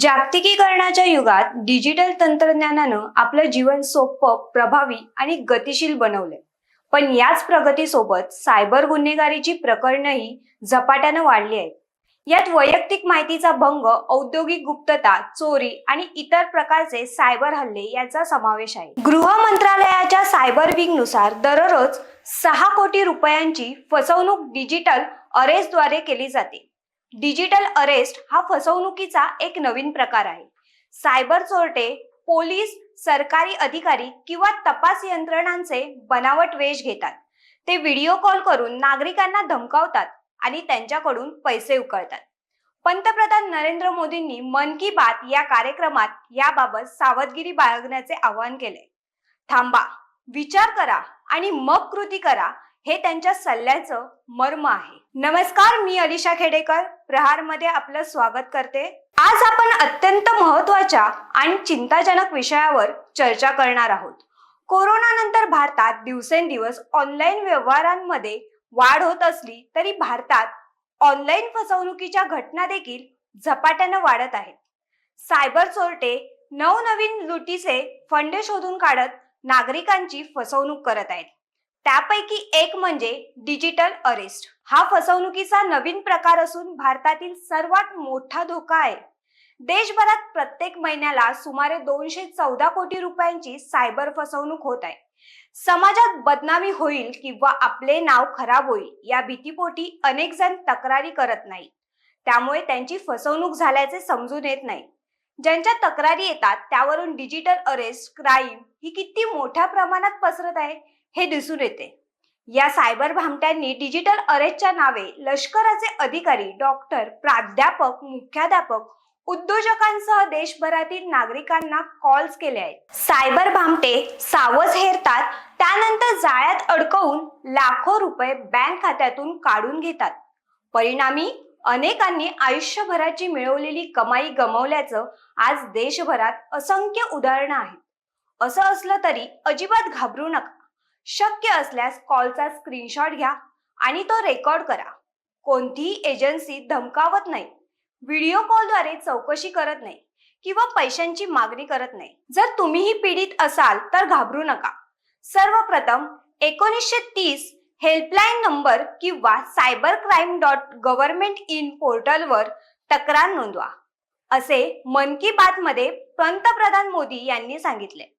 जागतिकीकरणाच्या युगात डिजिटल तंत्रज्ञानानं आपलं जीवन सोपं प्रभावी आणि गतिशील बनवलंय. पण याच प्रगतीसोबत सायबर गुन्हेगारीची प्रकरणंही झपाट्यानं वाढली आहेत. यात वैयक्तिक माहितीचा भंग औद्योगिक गुप्तता चोरी आणि इतर प्रकारचे सायबर हल्ले यांचा समावेश आहे. गृह मंत्रालयाच्या सायबर विंगनुसार दररोज सहा कोटी रुपयांची फसवणूक डिजिटल अरेस्टद्वारे केली जाते. डिजिटल अरेस्ट हा फसवणुकीचा एक नवीन प्रकार आहे. सायबर चोरटे पोलीस सरकारी अधिकारी किंवा तपास यंत्रणांचे बनावट वेश घेतात. ते व्हिडिओ कॉल करून नागरिकांना धमकावतात आणि त्यांच्याकडून पैसे उकळतात. पंतप्रधान नरेंद्र मोदींनी मन की बात या कार्यक्रमात याबाबत सावधगिरी बाळगण्याचे आवाहन केले. थांबा विचार करा आणि मग कृती करा हे त्यांच्या सल्ल्याचं मर्म आहे. नमस्कार मी अलिशा खेडेकर. प्रहारमध्ये आपलं स्वागत करते. आज आपण अत्यंत महत्त्वाच्या आणि चिंताजनक विषयावर चर्चा करणार आहोत. कोरोनानंतर भारतात दिवसेंदिवस ऑनलाईन व्यवहारांमध्ये वाढ होत असली तरी भारतात ऑनलाईन फसवणुकीच्या घटना देखील झपाट्यानं वाढत आहेत. सायबर चोरटे नवनवीन लुटीचे फंडे शोधून काढत नागरिकांची फसवणूक करत आहेत. त्यापैकी एक म्हणजे डिजिटल अरेस्ट. हा फसवणुकीचा नवीन प्रकार असून भारतातील सर्वात मोठा धोका आहे. देशभरात प्रत्येक महिन्याला सुमारे दोनशे चौदा कोटी रुपयांची सायबर फसवणूक होत आहे. समाजात बदनामी होईल किंवा आपले नाव खराब होईल या भीतीपोटी अनेक जण तक्रारी करत नाही त्यामुळे त्यांची फसवणूक झाल्याचे समजून येत नाही. ज्यांच्या तक्रारी येतात त्यावरून डिजिटल अरेस्ट क्राईम ही किती मोठ्या प्रमाणात पसरत आहे? हे दिसून येते. या सायबर भामट्यांनी डिजिटल अरेजच्या नावे लष्कराचे अधिकारी डॉक्टर प्राध्यापक मुख्याध्यापक उद्योजकांसह देशभरातील नागरिकांना कॉल्स केले आहेत. सायबर भामटे सावज हेरतात त्यानंतर जाळ्यात अडकवून लाखो रुपये बँक खात्यातून काढून घेतात. परिणामी अनेकांनी आयुष्यभराची मिळवलेली कमाई गमावल्याचं आज देशभरात असंख्य उदाहरणं आहेत. असं असलं तरी अजिबात घाबरू नका. शक्य असल्यास कॉलचा स्क्रीनशॉट घ्या आणि तो रेकॉर्ड करा. कोणतीही एजन्सी धमकावत नाही व्हिडिओ कॉलद्वारे चौकशी करत नाही किंवा पैशांची मागणी करत नाही. जर तुम्हीही पीडित असाल तर घाबरू नका. सर्वप्रथम एकोणीसशे तीस हेल्पलाईन नंबर किंवा cyber crime dot government in पोर्टलवर तक्रार नोंदवा. असे मन की बात मध्ये पंतप्रधान मोदी यांनी सांगितले.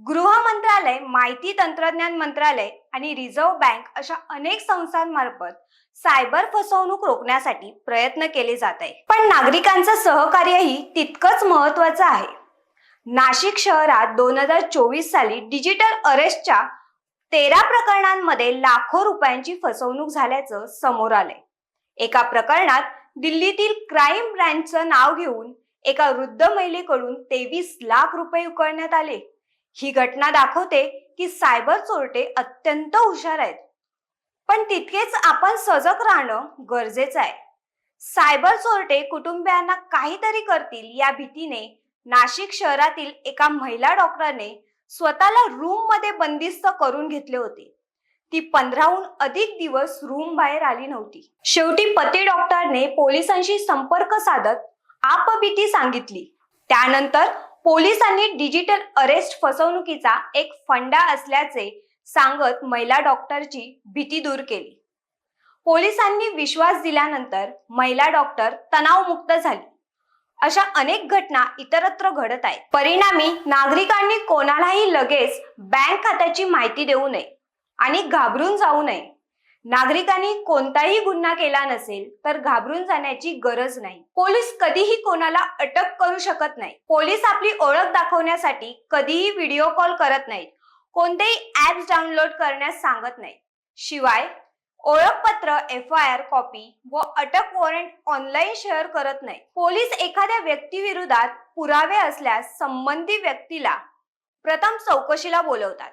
गृह मंत्रालय माहिती तंत्रज्ञान मंत्रालय आणि रिझर्व्ह बँक अशा अनेक संस्थांमार्फत सायबर फसवणूक रोखण्यासाठी प्रयत्न केले जात आहे पण नागरिकांचं सहकार्यही तितकंच महत्वाचं आहे. नाशिक शहरात दोन हजार चोवीस साली डिजिटल अरेस्टच्या तेरा प्रकरणांमध्ये लाखो रुपयांची फसवणूक झाल्याचं समोर आलंय. एका प्रकरणात दिल्लीतील क्राईम ब्रँचचं नाव घेऊन एका वृद्ध महिलेकडून तेवीस लाख रुपये उकळण्यात आले. ही घटना दाखवते की सायबर चोरटे अत्यंत हुशार आहेत. पण तितकेच आपण सजग राहणं गरजेचं आहे. सायबर चोरटे कुटुंबियांना काहीतरी करतील या भीतीने नाशिक शहरातील एका महिला डॉक्टरने स्वतःला रूममध्ये बंदिस्त करून घेतले होते. ती पंधराहून अधिक दिवस रूम बाहेर आली नव्हती. शेवटी पती डॉक्टरने पोलिसांशी संपर्क साधत आपबीती सांगितली. त्यानंतर पोलिसांनी डिजिटल अरेस्ट फसवणुकीचा एक फंडा असल्याचे सांगत महिला डॉक्टरची भीती दूर केली. पोलिसांनी विश्वास दिल्यानंतर महिला डॉक्टर तणावमुक्त झाली. अशा अनेक घटना इतरत्र घडत आहेत. परिणामी नागरिकांनी कोणालाही लगेच बँक खात्याची माहिती देऊ नये आणि घाबरून जाऊ नये. नागरिकांनी कोणताही गुन्हा केला नसेल तर घाबरून जाण्याची गरज नाही. पोलीस कधीही कोणाला अटक करू शकत नाही. पोलीस आपली ओळख दाखवण्यासाठी कधीही व्हिडिओ कॉल करत नाहीत. कोणतेही ऍप्स डाउनलोड करण्यास सांगत नाही शिवाय ओळखपत्र एफ आय आर कॉपी व अटक वॉरंट ऑनलाईन शेअर करत नाही पोलीस एखाद्या व्यक्तीविरोधात पुरावे असल्यास संबंधित व्यक्तीला प्रथम चौकशीला बोलवतात.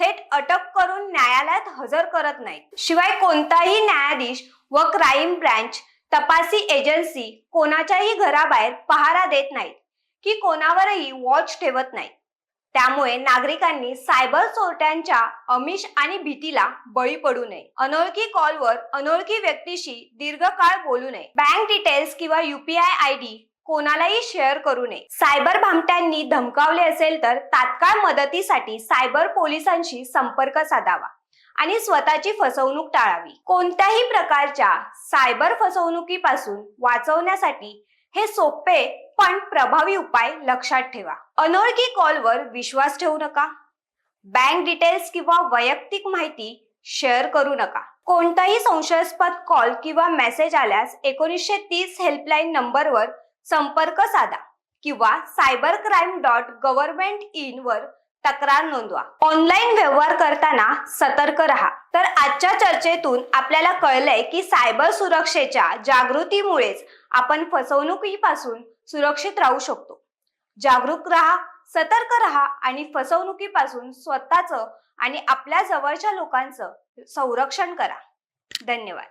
थेट अटक करून न्यायालयात हजर करत नाहीत. शिवाय कोणताही न्यायाधीश व क्राईम ब्रँच तपासी एजन्सी कोणाच्याही घराबाहेर पहारा देत नाहीत की कोणावरही वॉच ठेवत नाहीत. त्यामुळे नागरिकांनी सायबर चोरट्यांच्या अमिष आणि भीतीला बळी पडू नये. अनोळखी कॉलवर अनोळखी व्यक्तीशी दीर्घकाळ बोलू नये. बँक डिटेल्स किंवा युपीआय आय डी कोणालाही शेअर करू नये. सायबर भामट्यांनी धमकावले असेल तर तात्काळ मदतीसाठी सायबर पोलिसांशी संपर्क साधावा आणि स्वतःची फसवणूक टाळावी. कोणत्याही प्रकारच्या सायबर फसवणुकीपासून वाचवण्यासाठी हे सोपे पण प्रभावी उपाय लक्षात ठेवा. अनोळखी कॉलवर विश्वास ठेवू नका. बँक डिटेल्स किंवा वैयक्तिक माहिती शेअर करू नका. कोणताही संशयास्पद कॉल किंवा मेसेज आल्यास एकोणीसशे तीस हेल्पलाईन नंबरवर संपर्क साधा किंवा cyber crime dot government in वर तक्रार नोंदवा. ऑनलाईन व्यवहार करताना सतर्क राहा. तर आजच्या चर्चेतून आपल्याला कळलंय की सायबर सुरक्षेच्या जागृतीमुळेच आपण फसवणुकीपासून सुरक्षित राहू शकतो. जागरूक राहा सतर्क राहा आणि फसवणुकीपासून स्वतःचं आणि आपल्या जवळच्या लोकांचं संरक्षण करा. धन्यवाद.